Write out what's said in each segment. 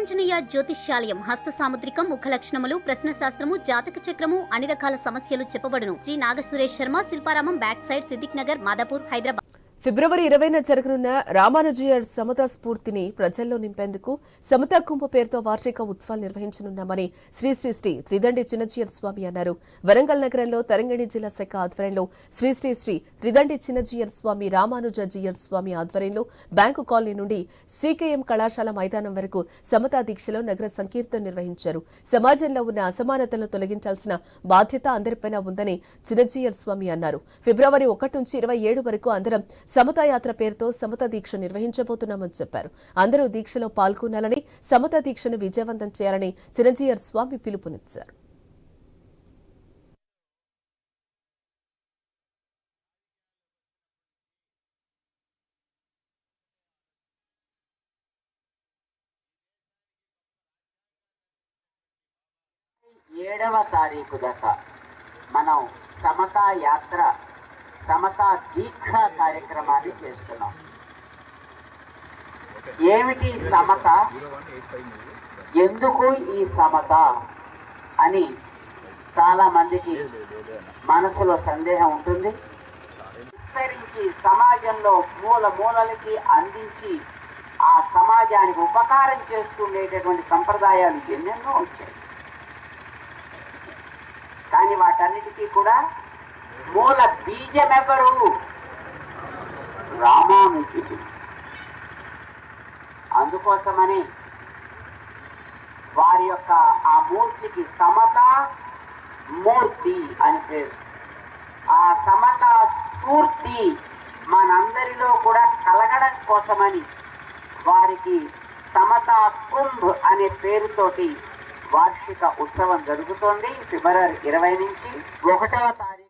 వీరాంజనేయ జ్యోతిష్యాలయం హస్త సాముద్రికం ముఖ లక్షణములు ప్రశ్న శాస్త్రము జాతక చక్రము అన్ని రకాల సమస్యలు చెప్పబడును. G. Nagasuresh Sharma Shilparamam back side Siddiq Nagar Madhapur Hyderabad. ఫిబ్రవరి ఇరవైన జరగనున్న రామానుజయ సమతా స్ఫూర్తిని ప్రజల్లో నింపేందుకు సమతా కుంభ పేరుతో వార్షిక ఉత్సవాలు నిర్వహించనున్నామని శ్రీ శ్రీ శ్రీ త్రిదండి చిన్నజీయర్ స్వామి అన్నారు. వరంగల్ నగరంలో తరంగిణి జిల్లా శాఖ ఆధ్వర్యంలో శ్రీ శ్రీ శ్రీ త్రిదండి చిన్నజీయర్ స్వామి రామానుజ జీయర్ స్వామి ఆధ్వర్యంలో బ్యాంకు కాలనీ నుండి సీకేఎం కళాశాల మైదానం వరకు సమతా దీక్షలో నగర సంకీర్తన నిర్వహించారు. సమాజంలో ఉన్న అసమానతలను తొలగించాల్సిన బాధ్యత అందరిపైన ఉందని చిన్నజీయర్ స్వామి అన్నారు. ఫిబ్రవరి ఒకటి నుంచి ఇరవై ఏడు వరకు అందరం సమత యాత్ర పేరుతో సమత దీక్ష నిర్వహించబోతున్నామని చెప్పారు. అందరూ దీక్షలో పాల్గొనాలని సమత దీక్షను విజయవంతం చేయాలని చిరంజీయర్ స్వామి పిలుపునిచ్చారు. ఏడవ తారీఖు దాకా మనం సమతా యాత్ర సమతా దీక్ష కార్యక్రమాన్ని చేస్తున్నాం. ఏమిటి సమత ఎందుకు ఈ సమత అని చాలా మందికి మనసులో సందేహం ఉంటుంది. విస్తరించి సమాజంలో మూల మూలలకి అందించి ఆ సమాజానికి ఉపకారం చేస్తుండేటటువంటి సంప్రదాయాలు ఎన్నెన్నో వచ్చాయి. కానీ వాటన్నిటికీ కూడా మూల బీజమెవరు? రామానుజుడు. అందుకోసమని వారి యొక్క ఆ మూర్తికి సమత మూర్తి అని పేరు. ఆ సమత స్ఫూర్తి మనందరిలో కూడా కలగడం కోసమని వారికి సమతా కుంభ్ అనే పేరుతోటి వార్షిక ఉత్సవం జరుగుతోంది. ఫిబ్రవరి ఇరవై నుంచి ఒకటవ తారీఖు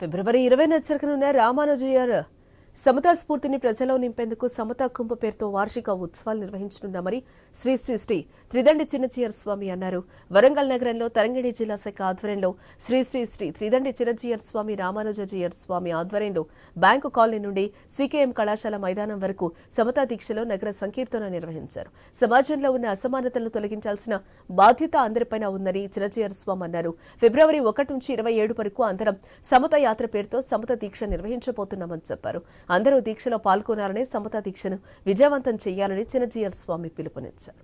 ఫిబ్రవరి ఇరవైన జరగనున్న రామానుజీయర్ సమతా స్ఫూర్తిని ప్రజల్లో నింపేందుకు సమతా కుంభ పేరుతో వార్షిక ఉత్సవాలు నిర్వహించనున్నామని శ్రీ శ్రీ శ్రీ త్రిదండి చిన్నచీయర్ స్వామి అన్నారు. వరంగల్ నగరంలో తరంగిణి జిల్లా శాఖ ఆధ్వర్యంలో శ్రీ శ్రీ శ్రీ త్రిదండి చిరంజీయర్ స్వామి రామానుజీయర్ స్వామి ఆధ్వర్యంలో బ్యాంకు కాలనీ నుండి సీకేఎం కళాశాల మైదానం వరకు సమతా దీక్షలో నగర సంకీర్తన నిర్వహించారు. సమాజంలో ఉన్న అసమానతలను తొలగించాల్సిన బాధ్యత అందరిపైన ఉందని చిరంజీయర్ స్వామి అన్నారు. ఫిబ్రవరి ఒకటి నుంచి ఇరవై ఏడు వరకు అందరం సమత యాత్ర పేరుతో సమత దీక్ష నిర్వహించబోతున్నామని చెప్పారు. అందరూ దీక్షలో పాల్గొనాలని సమతా దీక్షను విజయవంతం చేయాలని చిన్నజీయర్ స్వామి పిలుపునిచ్చారు.